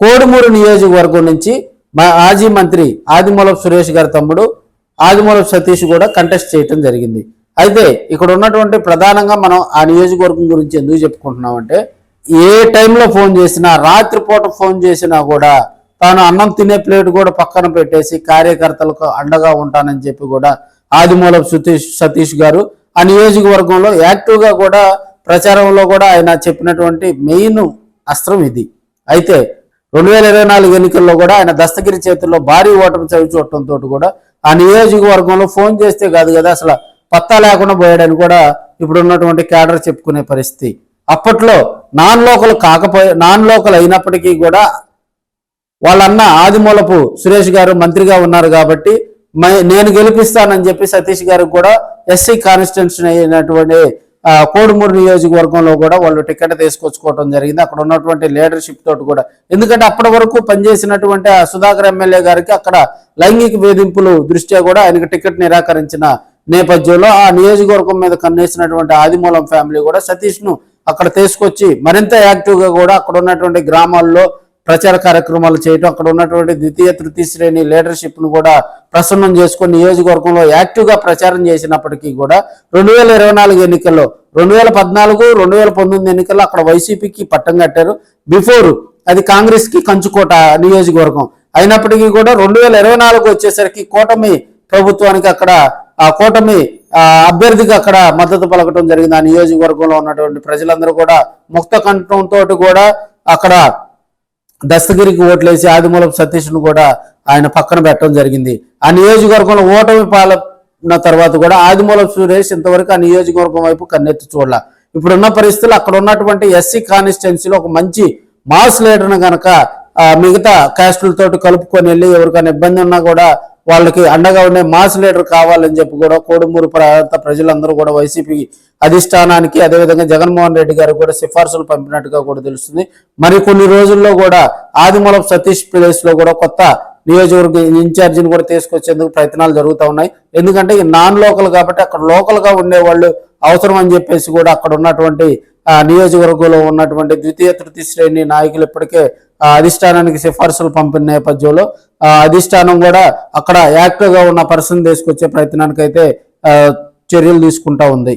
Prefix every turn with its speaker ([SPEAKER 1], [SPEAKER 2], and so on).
[SPEAKER 1] కోడుమూరు నియోజకవర్గం నుంచి మా మాజీ మంత్రి ఆదిమూలపు సురేష్ గారి తమ్ముడు ఆదిమూలపు సతీష్ కూడా కంటెస్ట్ చేయటం జరిగింది. అయితే ఇక్కడ ఉన్నటువంటి ప్రధానంగా మనం ఆ నియోజకవర్గం గురించి ఎందుకు చెప్పుకుంటున్నామంటే ఏ టైంలో ఫోన్ చేసినా రాత్రిపూట ఫోన్ చేసినా కూడా తాను అన్నం తినే ప్లేట్ కూడా పక్కన పెట్టేసి కార్యకర్తలకు అండగా ఉంటానని చెప్పి కూడా ఆదిమూలపు సతీష్ సతీష్ గారు ఆ నియోజకవర్గంలో యాక్టివ్గా కూడా ప్రచారంలో కూడా ఆయన చెప్పినటువంటి మెయిన్ అస్త్రం ఇది. అయితే రెండు వేల ఇరవై నాలుగు ఎన్నికల్లో కూడా ఆయన దస్తగిరి చేతుల్లో భారీ ఓటమి చవి చూడటంతో కూడా ఆ నియోజకవర్గంలో ఫోన్ చేస్తే కాదు కదా అసలు పత్తా లేకుండా పోయాడని కూడా ఇప్పుడు ఉన్నటువంటి క్యాడర్ చెప్పుకునే పరిస్థితి. అప్పట్లో నాన్ లోకల్ కాకపోయి నాన్ లోకల్ అయినప్పటికీ కూడా వాళ్ళన్న ఆదిమూలపు సురేష్ గారు మంత్రిగా ఉన్నారు కాబట్టి నేను గెలిపిస్తానని చెప్పి సతీష్ గారికి కూడా ఎస్సీ కాన్స్టిట్యూన్సీ అయినటువంటి కోడుమూరు నియోజకవర్గంలో కూడా వాళ్ళు టికెట్ తీసుకొచ్చుకోవడం జరిగింది. అక్కడ ఉన్నటువంటి లీడర్షిప్ తోటి కూడా. ఎందుకంటే అప్పటి వరకు పనిచేసినటువంటి ఆ సుధాకర్ ఎమ్మెల్యే గారికి అక్కడ లైంగిక వేధింపులు దృష్ట్యా కూడా ఆయనకు టికెట్ నిరాకరించిన నేపథ్యంలో ఆ నియోజకవర్గం మీద కన్నేసినటువంటి ఆదిమూలం ఫ్యామిలీ కూడా సతీష్ను అక్కడ తీసుకొచ్చి మరింత యాక్టివ్గా కూడా అక్కడ ఉన్నటువంటి గ్రామాల్లో ప్రచార కార్యక్రమాలు చేయటం అక్కడ ఉన్నటువంటి ద్వితీయ తృతీయ శ్రేణి లీడర్షిప్ను కూడా ప్రసన్నం చేసుకుని నియోజకవర్గంలో యాక్టివ్గా ప్రచారం చేసినప్పటికీ కూడా రెండు వేల ఇరవై నాలుగు ఎన్నికల్లో రెండు వేల పద్నాలుగు రెండు వేల పంతొమ్మిది ఎన్నికల్లో అక్కడ వైసీపీకి పట్టం కట్టారు. బిఫోర్ అది కాంగ్రెస్కి కంచుకోట నియోజకవర్గం. అయినప్పటికీ కూడా రెండు వేల ఇరవై నాలుగు వచ్చేసరికి కూటమి ప్రభుత్వానికి అక్కడ ఆ కూటమి అభ్యర్థికి అక్కడ మద్దతు పలకటం జరిగింది. ఆ నియోజకవర్గంలో ఉన్నటువంటి ప్రజలందరూ కూడా ముక్త కంఠంతో కూడా అక్కడ దస్తగిరికి ఓట్లేసి ఆదిమూలపు సతీష్ను కూడా ఆయన పక్కన పెట్టడం జరిగింది. ఆ నియోజకవర్గంలో ఓటమి పాలన తర్వాత కూడా ఆదిమూలపు సురేష్ ఇంతవరకు ఆ నియోజకవర్గం వైపు కన్నెత్తి చూడాల. ఇప్పుడున్న పరిస్థితులు అక్కడ ఉన్నటువంటి ఎస్సీ కాన్స్టిట్యున్సీలో ఒక మంచి మాస్ లీడర్ను గనక మిగతా క్యాస్టులతో కలుపుకొని వెళ్ళి ఎవరికైనా ఇబ్బంది ఉన్నా కూడా వాళ్ళకి అండగా ఉండే మాస్ లీడర్ కావాలని చెప్పి కూడా కోడుమూరు ప్రాంత ప్రజలందరూ కూడా వైసీపీ అధిష్టానానికి అదేవిధంగా జగన్మోహన్ రెడ్డి గారు కూడా సిఫార్సులు పంపినట్టుగా కూడా తెలుస్తుంది. మరి కొన్ని రోజుల్లో కూడా ఆదిమూలపు సతీష్ ప్లేస్లో కూడా కొత్త నియోజకవర్గ ఇన్ఛార్జిని కూడా తీసుకొచ్చేందుకు ప్రయత్నాలు జరుగుతూ ఉన్నాయి. ఎందుకంటే ఈ నాన్ లోకల్ కాబట్టి అక్కడ లోకల్గా ఉండే వాళ్ళు అవసరం అని చెప్పేసి కూడా అక్కడ ఉన్నటువంటి నియోజకవర్గంలో ఉన్నటువంటి ద్వితీయ తృతీయ శ్రేణి నాయకులు ఇప్పటికే అధిష్టానానికి సిఫార్సులు పంపిన నేపథ్యంలో అధిష్టానం కూడా అక్కడ యాక్టివ్గా ఉన్న పర్సన్ తీసుకొచ్చే ప్రయత్నానికి అయితే చర్యలు తీసుకుంటా ఉంది.